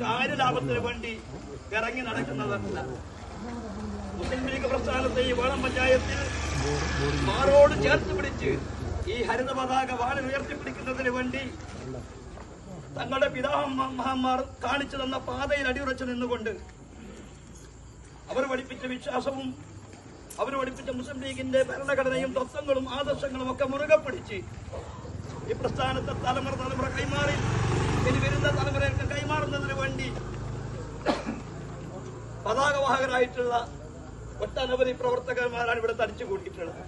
കാര്യലാഭത്തിന് വേണ്ടി ഇറങ്ങി നടക്കുന്നതല്ല. മുസ്ലിം ലീഗ് പ്രസ്ഥാനത്തെ ഈ വേളം പഞ്ചായത്തിൽ മാറോട് ചേർത്ത് പിടിച്ച് ഈ ഹരിത പതാക വാളിൽ ഉയർത്തിപ്പിടിക്കുന്നതിന് വേണ്ടി തങ്ങളുടെ പിതാമഹന്മാർ കാണിച്ചു തന്ന പാതയിൽ അടിയുറച്ചു നിന്നുകൊണ്ട് അവർ പഠിപ്പിച്ച വിശ്വാസവും അവർ പഠിപ്പിച്ച മുസ്ലിം ലീഗിന്റെ ഭരണഘടനയും തത്വങ്ങളും ആദർശങ്ങളും ഒക്കെ മുറുകെ പിടിച്ച് ഈ പ്രസ്ഥാനത്തെ തലമുറ തലമുറ കൈമാറി. ഇനി വരുന്ന തലമുറകൾക്ക് കൈമാറുന്നതിന് വേണ്ടി പതാകവാഹകരായിട്ടുള്ള ഒട്ടനവധി പ്രവർത്തകന്മാരാണ് ഇവിടെ തടിച്ചു കൂട്ടിയിട്ടുള്ളത്.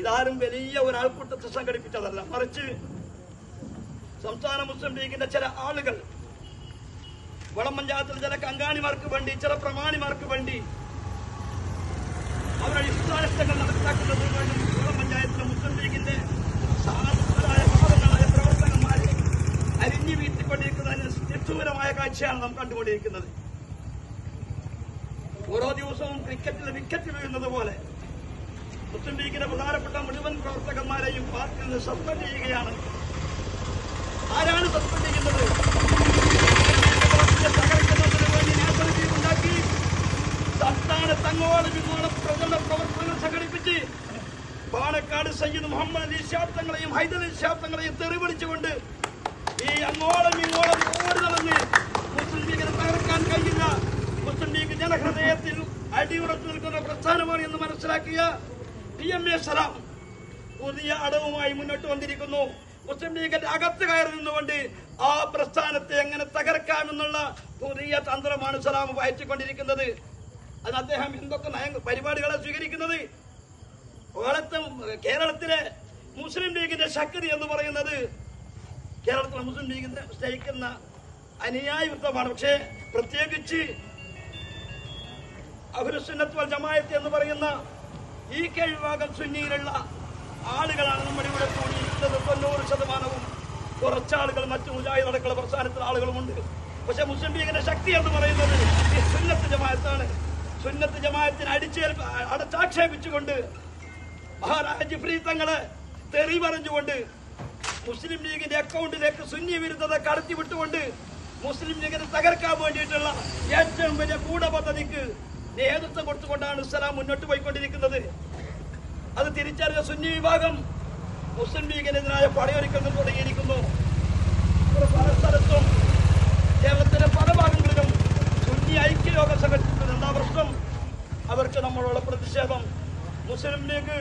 ഇതാരും വലിയ ഒരാൾക്കൂട്ടത്തെ സംഘടിപ്പിച്ചതല്ല. മറിച്ച് സംസ്ഥാന മുസ്ലിം ലീഗിന്റെ ചില ആളുകൾ വളം പഞ്ചായത്തിലെ ചില കങ്കാണിമാർക്ക് വേണ്ടി ചില പ്രമാണിമാർക്ക് വേണ്ടി അവരുടെ ഇഷ്ടാനിഷ്ടങ്ങൾ നടപ്പിലാക്കുന്നതിന് വേണ്ടി വളം പഞ്ചായത്തിലെ മുസ്ലിം ലീഗിന്റെ അരിഞ്ഞു വീട്ടിക്കൊണ്ടിരിക്കുന്നതിന് നിഷ്ഠൂരമായ കാഴ്ചയാണ് നാം കണ്ടുകൊണ്ടിരിക്കുന്നത്. ഓരോ ദിവസവും ക്രിക്കറ്റിൽ വിക്കറ്റ് വീഴുന്നത് പോലെ മുസ്ലിം ലീഗിന്റെ പ്രധാനപ്പെട്ട മുഴുവൻ പ്രവർത്തകന്മാരെയും പാർട്ടിയിൽ നിന്ന് സസ്പെൻഡ് ചെയ്യുകയാണ്. ആരാണ് സസ്പെൻഡ് ചെയ്യുന്നത്? പാണക്കാട് സയ്യിദ് മുഹമ്മദ് അലി ശാബ്ദങ്ങളെയും ഹൈദർ അലി ശാബ്ദങ്ങളെയും തെറിവിളിച്ചുകൊണ്ട് ഈ അങ്ങോളം ഇങ്ങോളം ഓടി നടന്ന് മുസ്ലിം ലീഗിനെ തകർക്കാൻ കഴിയുന്ന മുസ്ലിം ലീഗ് ജനഹൃദയത്തിൽ അടിയുറച്ചു നിൽക്കുന്ന പ്രസ്ഥാനമാണ് എന്ന് മനസ്സിലാക്കിയ ടി എം എ സലാം. പുതിയ അടവുമായി മുന്നോട്ട് വന്നിരിക്കുന്നു. മുസ്ലിം ലീഗിന്റെ അകത്ത് കയറി നിന്നുകൊണ്ട് ആ പ്രസ്ഥാനത്തെ എങ്ങനെ തകർക്കാമെന്നുള്ള പുതിയ തന്ത്രമാണ് സലാം വഹിച്ചുകൊണ്ടിരിക്കുന്നത് അത് അദ്ദേഹം എന്തൊക്കെ നയ പരിപാടികളെ സ്വീകരിക്കുന്നത്? കേരളത്തെ കേരളത്തിലെ മുസ്ലിം ലീഗിന്റെ ശക്തി എന്ന് പറയുന്നത് കേരളത്തിലെ മുസ്ലിം ലീഗിന്റെ സ്നേഹിക്കുന്ന അനുയായി വൃത്തമാണ് പക്ഷേ പ്രത്യേകിച്ച് അഹുരസുന്നത്ത് വൽ ജമായത്ത് എന്ന് പറയുന്ന ഈ കെ വിഭാഗം സുന്നിയിലുള്ള ആളുകളാണ് നമ്മുടെ ഇവിടെ കൂടിയിരിക്കുന്നത്. തൊണ്ണൂറ് ശതമാനവും കുറച്ചാളുകൾ മറ്റു മുജാഹിദ് അടക്കമുള്ള പ്രസ്ഥാനത്തിലെ ആളുകളുമുണ്ട്. പക്ഷെ മുസ്ലിം ലീഗിന്റെ ശക്തി എന്ന് പറയുന്നത് ഈ സുന്നത്ത് ജമായത്താണ് സുന്നത്ത് ജമായത്തിനെ അടിച്ചേൽ അടച്ചാക്ഷേപിച്ചുകൊണ്ട് മഹാരാജ ജിഫ്രി തങ്ങളെ തെറി പറഞ്ഞുകൊണ്ട് മുസ്ലിം ലീഗിന്റെ അക്കൗണ്ടിലേക്ക് സുന്നി വിരുദ്ധത കടത്തി വിട്ടുകൊണ്ട് മുസ്ലിം ലീഗിനെ തകർക്കാൻ വേണ്ടിയിട്ടുള്ള ഏറ്റവും വലിയ ഗൂഢപദ്ധതിക്ക് നേതൃത്വം കൊടുത്തുകൊണ്ടാണ് ഇസ്ലാം മുന്നോട്ട് പോയിക്കൊണ്ടിരിക്കുന്നത്. അത് തിരിച്ചറിഞ്ഞ സുന്നി വിഭാഗം മുസ്ലിം ലീഗിനെതിരായ പടയൊരുക്കങ്ങൾ തുടങ്ങിയിരിക്കുന്നു. പല സ്ഥലത്തും കേരളത്തിലെ പല ഭാഗങ്ങളിലും സുന്നി ഐക്യയോഗം സംഘടിപ്പിക്കുന്നത് എന്താ പ്രശ്നം അവർക്ക് നമ്മളോട് പ്രതിഷേധം. മുസ്ലിം ലീഗ്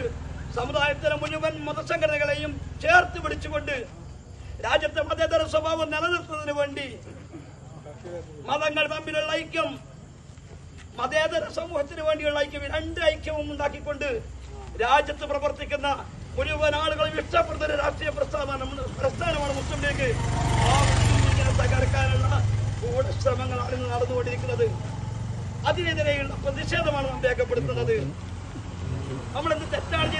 സമുദായത്തിലെ മുഴുവൻ മതസംഘടനകളെയും ചേർത്ത് പിടിച്ചുകൊണ്ട് രാജ്യത്തെ മതേതര സ്വഭാവം നിലനിർത്തുന്നതിന് വേണ്ടി മതങ്ങൾ തമ്മിലുള്ള ഐക്യം മതേതര സമൂഹത്തിന് വേണ്ടിയുള്ള ഐക്യം രണ്ട് ഐക്യവും ഉണ്ടാക്കിക്കൊണ്ട് രാജ്യത്ത് പ്രവർത്തിക്കുന്ന മുഴുവൻ ആളുകളും ഇഷ്ടപ്പെടുന്ന ഒരു രാഷ്ട്രീയ പ്രസ്ഥാനമാണ് പ്രസ്ഥാനമാണ് മുസ്ലിം ലീഗ്. തകർക്കാനുള്ള ഗൂഢശ്രമങ്ങളാണ് ഇന്ന് നടന്നുകൊണ്ടിരിക്കുന്നത്. അതിനെതിരെയുള്ള പ്രതിഷേധമാണ് നാം രേഖപ്പെടുത്തുന്നത്. നമ്മൾ തെറ്റാണ്